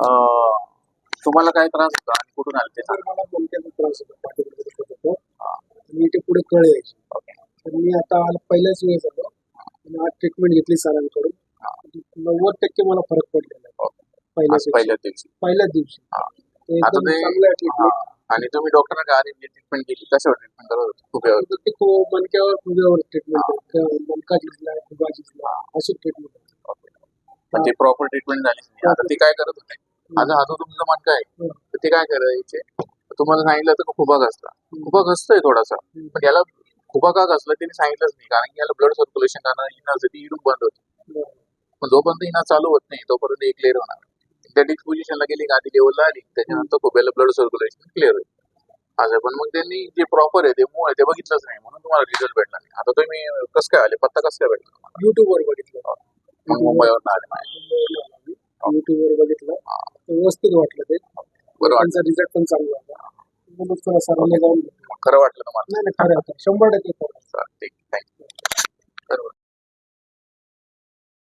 तुम्हाला काय त्रास होता आणि कुठून आले ते तर सांगा मला त्रास होता पाठीमध्ये दुखत होतो. आणि इथे पुढे कळ यायची. तर मी आता आला पहिल्याच वेळेस आलो. आणि आज ट्रीटमेंट घेतली सरांकडून नव्वद टक्के मला फरक पडलेला आहे. पहिल्याच आज पहिल्याच दिवशी. पहिल्याच दिवशी. हा. तर आता एकदम ते चांगलं आहे हा. ट्रीटमेंट आणि तुम्ही डॉक्टरांना आधी ट्रीटमेंट केली? कशावर ट्रीटमेंट करत होते? वेळ ते खूप मणक्यावर खुब्यावर ट्रीटमेंट मणका जिंकला खुबा जिंकला अशी ट्रीटमेंट ती प्रॉपर ट्रीटमेंट झाली नाही. आता ते काय करत होते? आता हा जो तुमचा मणका आहे तर ते काय करायचे? तुम्हाला सांगितलं तर खुबा घासला खुबा घसतोय थोडासा. पण याला खुबा का घासला त्यांनी सांगितलंच नाही कारण की याला ब्लड सर्क्युलेशन कारण इनासाठी इडून बंद होते. पण जोपर्यंत इना चालू होत नाही तोपर्यंत एक क्लिअर होणार. सिंथेटिक पोझिशनला गेली आधी लेवलला आली त्याच्यानंतर खुब्याला ब्लड सर्क्युलेशन क्लिअर होईल. असं पण मग त्यांनी जे प्रॉपर आहे ते मूळ आहे ते बघितलंच नाही म्हणून तुम्हाला रिझल्ट भेटला नाही. आता तुम्ही कसं काय आले? पत्ता कसं काय भेटला तुम्हाला? युट्यूब वर बघितलं. मग मुंबईवर आले. नाही युट्यूब वर बघितलं. व्यवस्थित वाटलं ते बरं वाटलं रिझल्ट पण चांगला होता जाऊन खरं वाटलं तुम्हाला नाही खरं. शंभर टक्के खरं.